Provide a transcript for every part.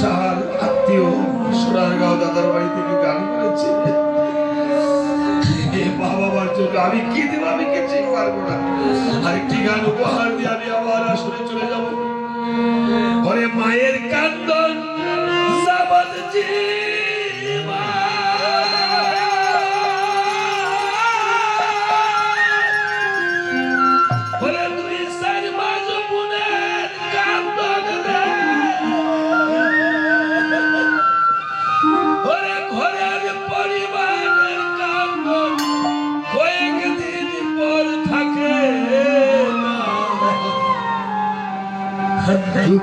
সাহার আত্মীয় সোনারগাঁও দাদার বাড়ি থেকে গান করেছে। বাবার আমি কি দেব, আমি কিছুই পারব না। আরেকটি গান উপহার দিয়ে আমি আবার আসলে চলে যাব। ঘরে মায়ের কান্দন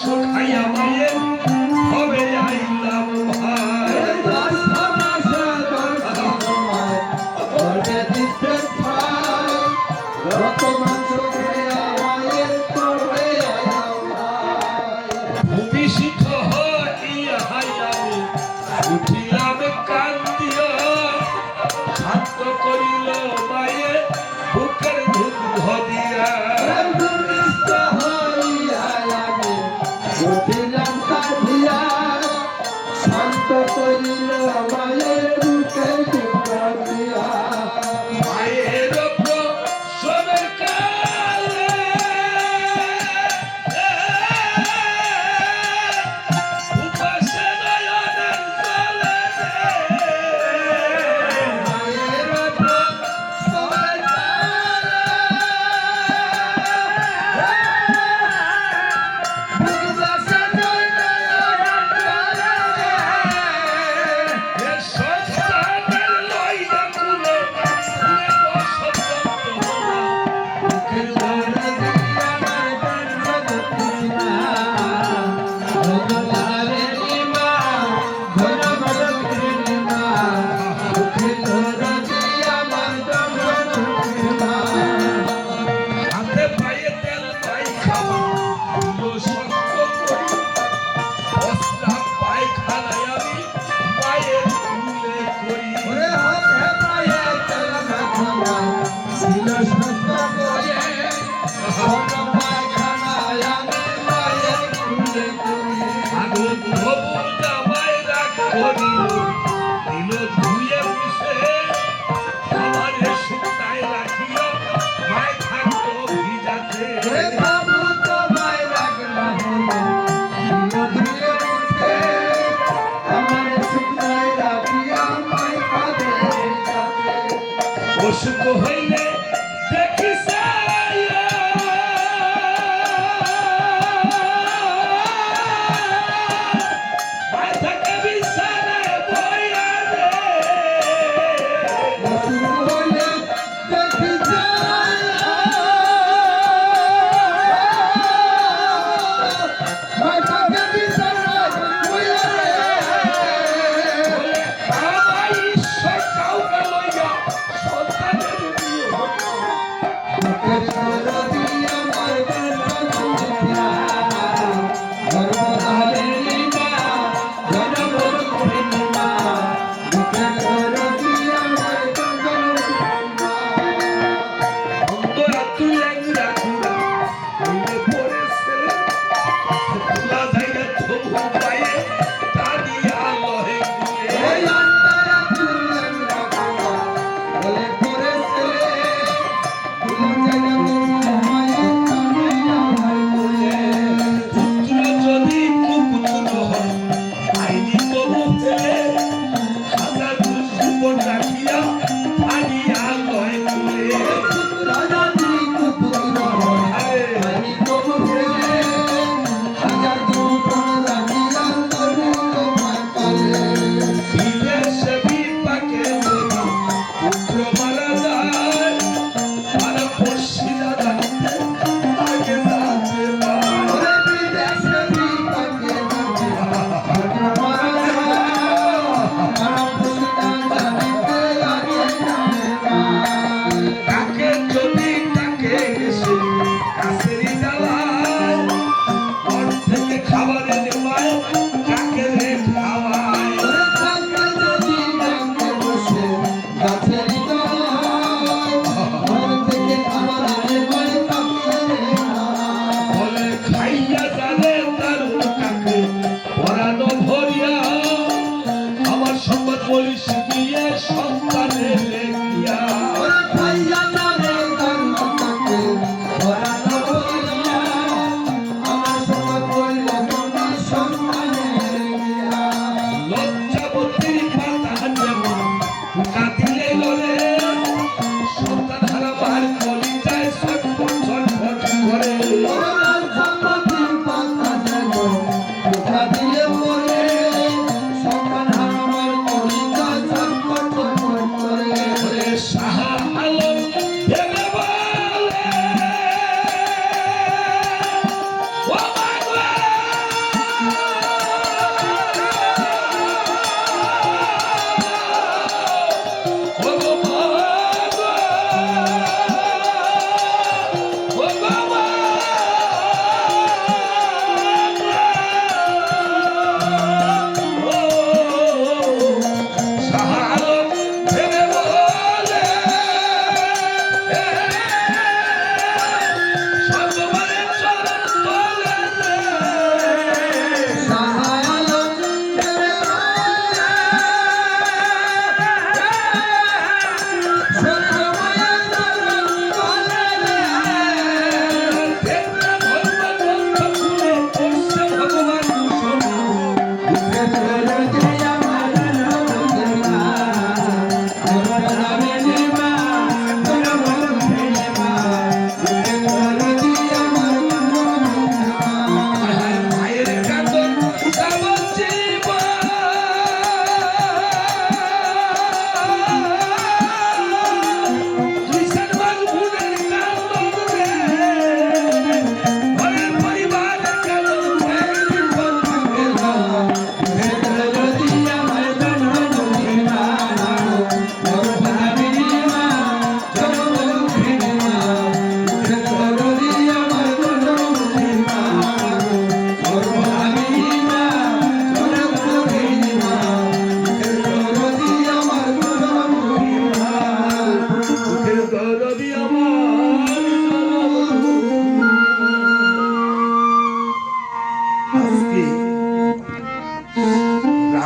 খাইয়া মায়ের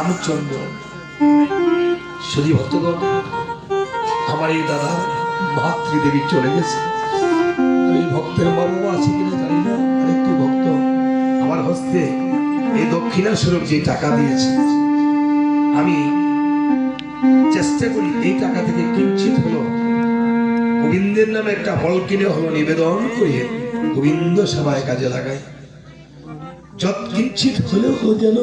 রামচন্দ্র। শুধু ভক্তগণ আমার এই দাদা মাতৃদেবী চলে গেছে। এই ভক্তের মর্ম আছে কিনা জানি না। আরেকটি ভক্ত আমার হস্তে এই দক্ষিণা স্বরূপ যে টাকা দিয়েছে, আমি চেষ্টা করি এই টাকা থেকে কিঞ্চিত হলো গোবিন্দের নামে একটা হল কিনে হলো নিবেদন করে গোবিন্দ সেবায় কাজে লাগাই। যত কিঞ্চিত হলেও যেন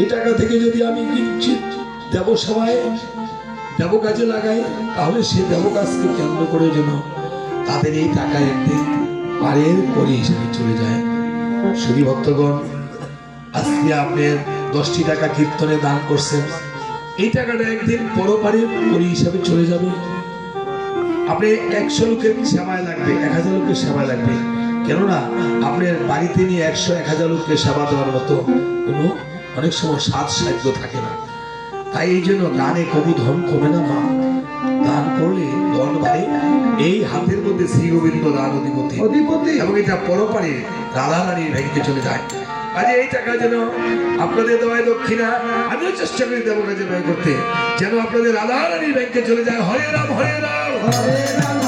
এই টাকা থেকে যদি আমি কিঞ্চিত দেব সেবায়, দেব কাজে লাগাই, তাহলে সে দেব কাজকে কেন্দ্র করে যেন তাদের এই টাকা একদিন পারের করে হিসেবে চলে যায়। শুধু ভক্তগণ, আজকে আপনার দশটি টাকা কীর্তনে দান করছেন। এই টাকাটা একদিন পরপারের করি হিসাবে চলে যাবে। আপনি একশো লোকের সেবায় লাগবে, এক হাজার লোকের সেবায় লাগবে। কেননা, আপনার বাড়িতে নিয়ে একশো, এক হাজার লোককে সেবা দেওয়ার মতো কোনো অনেক সময় সাত সাধ্য থাকে না। তাই এই জন্য গানে কবু ধন কমে না মা। দান করলে ধন বাড়ে। এই হাতের মধ্যে শ্রী গোবিন্দ দান অধিপতি। অধিপতি। এবং এটা পরপারে রাধা রানীর ব্যাংকে চলে যায়। আজ এই টাকা যেন আপনাদের দেওয়ায় দক্ষিণা আমিও চেষ্টা করি দেবো কাজে ব্যয় করতে। যেন আপনাদের রাধা রানীর ব্যাংকে চলে যায়। হরে রাম হরে রাম। হরে রাম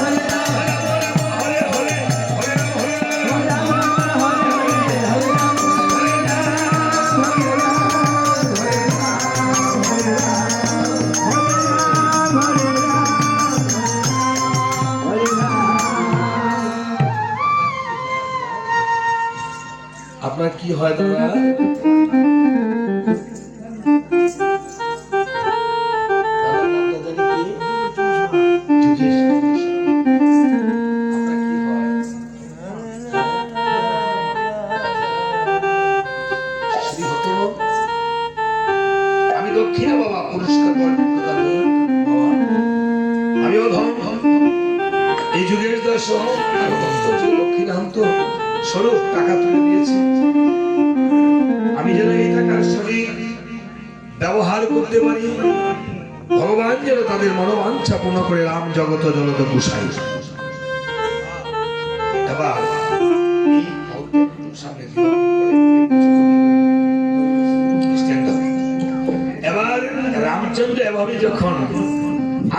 কি হয় দাদা ব্যবহার করতে পারি ভগবান যেন তাদের মনোবাঞ্ছা পূর্ণ করে রাম জগত জগত কুশাই এবার. এবার রামচন্দ্র এভাবে যখন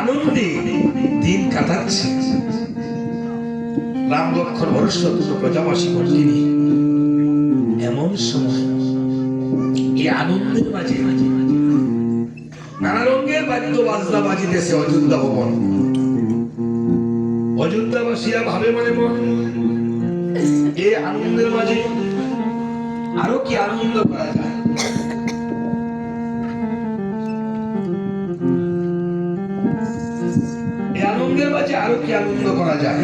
আনন্দে দিন কাটাচ্ছে, রাম লক্ষণ ভরস্ব দুটো প্রজাবাসী তিনি এমন সময় এই আনন্দের মাঝে মাঝে নানা রঙের বাদ্য বাজনা বাজিতেছে অযোধ্যা ভবন। অযোধ্যাবাসীরা ভাবে মনে মন এই আনন্দের মাঝে আরও কি আনন্দ করা যায়? আনন্দের মাঝে আরও কি আনন্দ করা যায়?